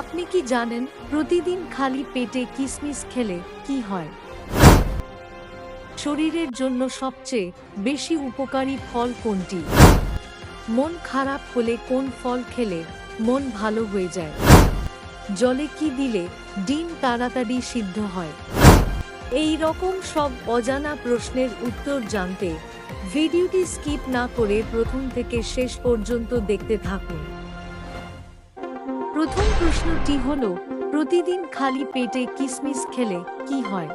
আপনি কি জানেন প্রতিদিন খালি পেটে কিসমিস খেলে কি হয়? শরীরের জন্য সবচেয়ে বেশি উপকারী ফল কোনটি? মন খারাপ হলে কোন ফল খেলে মন ভালো হয়ে যায়? জলে কি দিলে ডিম তাড়াতাড়ি সিদ্ধ হয়? এই রকম সব অজানা প্রশ্নের উত্তর জানতে ভিডিওটি স্কিপ না করে প্রথম থেকে শেষ পর্যন্ত দেখতে থাকুন। প্রথম প্রশ্নটি হল, প্রতিদিন খালি পেটে কিসমিস খেলে কি হয়?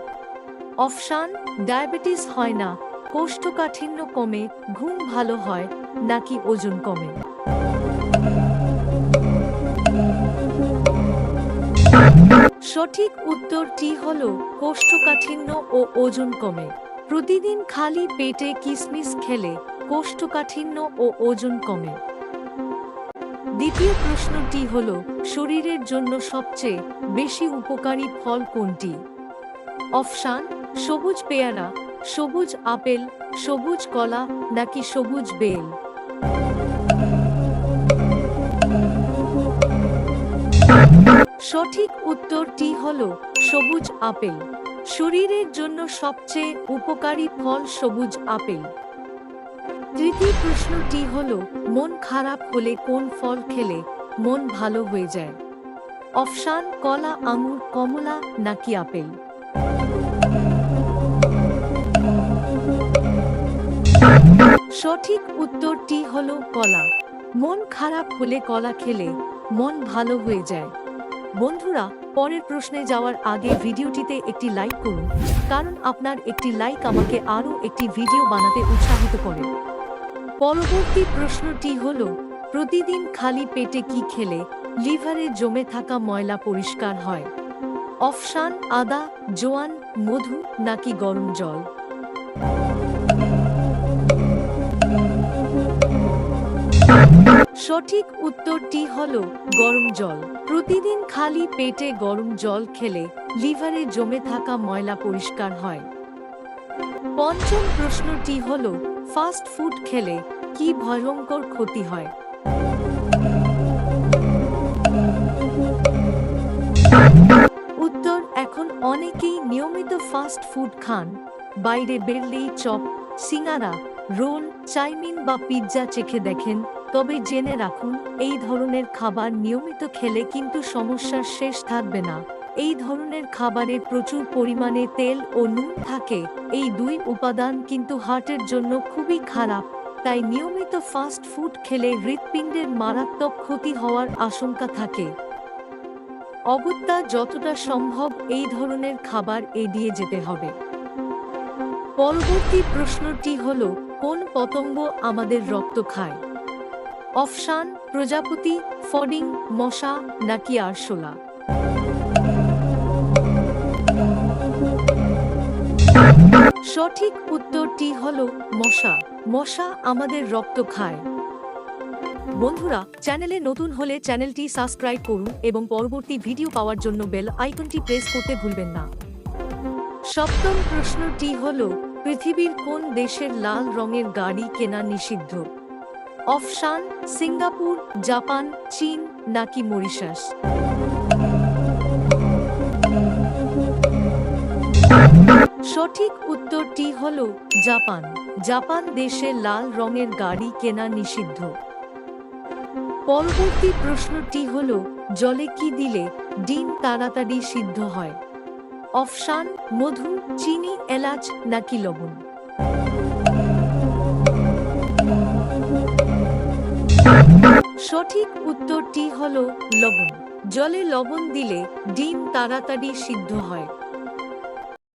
অপশান, ডায়াবেটিস হয় না, কোষ্ঠকাঠিন্য কমে, ঘুম ভালো হয়, নাকি ওজন কমে? সঠিক উত্তরটি হল, কোষ্ঠকাঠিন্য ও ওজন কমে। প্রতিদিন খালি পেটে কিসমিস খেলে, কোষ্ঠকাঠিন্য ও ওজন কমে। দ্বিতীয় প্রশ্নটি হল, শরীরের জন্য সবচেয়ে বেশি উপকারী ফল কোনটি? অপশান, সবুজ পেয়ারা, সবুজ আপেল, সবুজ কলা নাকি সবুজ বেল? সঠিক উত্তরটি হল, সবুজ আপেল। শরীরের জন্য সবচেয়ে উপকারী ফল সবুজ আপেল। তৃতীয় প্রশ্নটি হল মন খারাপ হলে কোন ফল খেলে মন ভালো হয়ে যায়? অপশান, কলা, আঙুর, কমলা নাকি আপেল? সঠিক উত্তরটি হল কলা। মন খারাপ হলে কলা খেলে মন ভালো হয়ে যায়। বন্ধুরা, পরের প্রশ্নে যাওয়ার আগে ভিডিওটিতে একটি লাইক করুন, কারণ আপনার একটি লাইক আমাকে আরও একটি ভিডিও বানাতে উৎসাহিত করে। পরবর্তী প্রশ্নটি হল, প্রতিদিন খালি পেটে কি খেলে লিভারে জমে থাকা ময়লা পরিষ্কার হয়? অপশান, আদা, জোয়ান, মধু নাকি গরম জল? সঠিক উত্তরটি হল গরম জল। প্রতিদিন খালি পেটে গরম জল খেলে লিভারে জমে থাকা ময়লা পরিষ্কার হয়। পঞ্চম প্রশ্নটি হল ফাস্ট ফুড খেলে কি ভয়ঙ্কর ক্ষতি হয়? উত্তর, এখন অনেকেই নিয়মিত ফাস্ট ফুড খান। বাইরে বেরলেই চপ, সিঙ্গারা, রোল, চাইমিন বা পিৎজা চেখে দেখেন। তবে জেনে রাখুন, এই ধরনের খাবার নিয়মিত খেলে কিন্তু সমস্যার শেষ থাকবে না। এই ধরনের খাবারে প্রচুর পরিমাণে তেল ও নুন থাকে। এই দুই উপাদান কিন্তু হার্টের জন্য খুবই খারাপ। তাই নিয়মিত ফাস্ট ফুড খেলে হৃৎপিণ্ডের মারাত্মক ক্ষতি হওয়ার আশঙ্কা থাকে। অগত্যা যতটা সম্ভব এই ধরনের খাবার এড়িয়ে যেতে হবে। পরবর্তী প্রশ্নটি হল, কোন পতঙ্গ আমাদের রক্ত খায়? অফশান প্রজাপতি, ফডিং, মশা নাকি আরশোলা? সঠিক উত্তরটি হল মশা। মশা আমাদের রক্ত খায়। বন্ধুরা, চ্যানেলে নতুন হলে চ্যানেলটি সাবস্ক্রাইব করুন এবং পরবর্তী ভিডিও পাওয়ার জন্য বেল আইকনটি প্রেস করতে ভুলবেন না। সপ্তম প্রশ্নটি হল, পৃথিবীর কোন দেশের লাল রঙের গাড়ি কেনা নিষিদ্ধ? অফশান সিঙ্গাপুর, জাপান, চীন নাকি মরিশাস? সঠিক উত্তরটি হল জাপান। জাপান দেশে লাল রঙের গাড়ি কেনা নিষিদ্ধ। পরবর্তী প্রশ্নটি হল, জলে কি দিলে ডিম তাড়াতাড়ি সিদ্ধ হয়? অফশান মধু, চিনি, এলাচ নাকি লবণ? সঠিক উত্তরটি হল লবণ। জলে লবণ দিলে ডিম তাড়াতাড়ি সিদ্ধ হয়।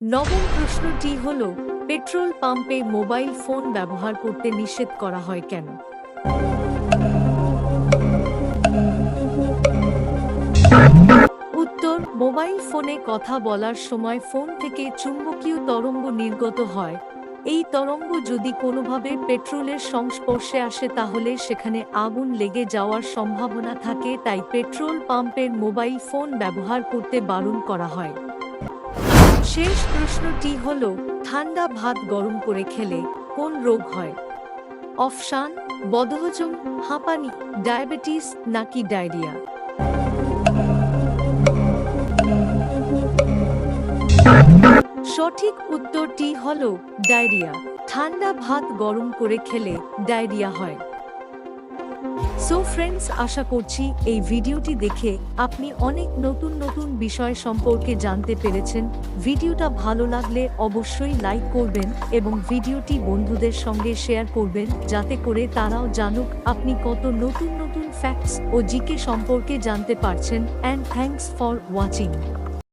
নবম প্রশ্নটি হল, পেট্রোল পাম্পে মোবাইল ফোন ব্যবহার করতে নিষেধ করা হয় কেন? উত্তর, মোবাইল ফোনে কথা বলার সময় ফোন থেকে চুম্বকীয় তরঙ্গ নির্গত হয়। এই তরঙ্গ যদি কোনোভাবে পেট্রোলের সংস্পর্শে আসে তাহলে সেখানে আগুন লেগে যাওয়ার সম্ভাবনা থাকে, তাই পেট্রোল পাম্পের মোবাইল ফোন ব্যবহার করতে বারণ করা হয়। শেষ প্রশ্নটি হল, ঠান্ডা ভাত গরম করে খেলে কোন রোগ হয়? অফসান বদহজম, হাঁপানি, ডায়াবেটিস নাকি ডায়রিয়া? সঠিক উত্তরটি হল, ডায়রিয়া। ঠান্ডা ভাত গরম করে খেলে ডায়রিয়া হয়। সো ফ্রেন্ডস আশা করছি এই ভিডিওটি দেখে আপনি অনেক নতুন নতুন বিষয় সম্পর্কে জানতে পেরেছেন। ভিডিওটা ভালো লাগলে অবশ্যই লাইক করবেন এবং ভিডিওটি বন্ধুদের সঙ্গে শেয়ার করবেন যাতে করে তারাও জানুক আপনি কত নতুন নতুন ফ্যাক্টস ও জিকে সম্পর্কে জানতে পারছেন। And thanks for watching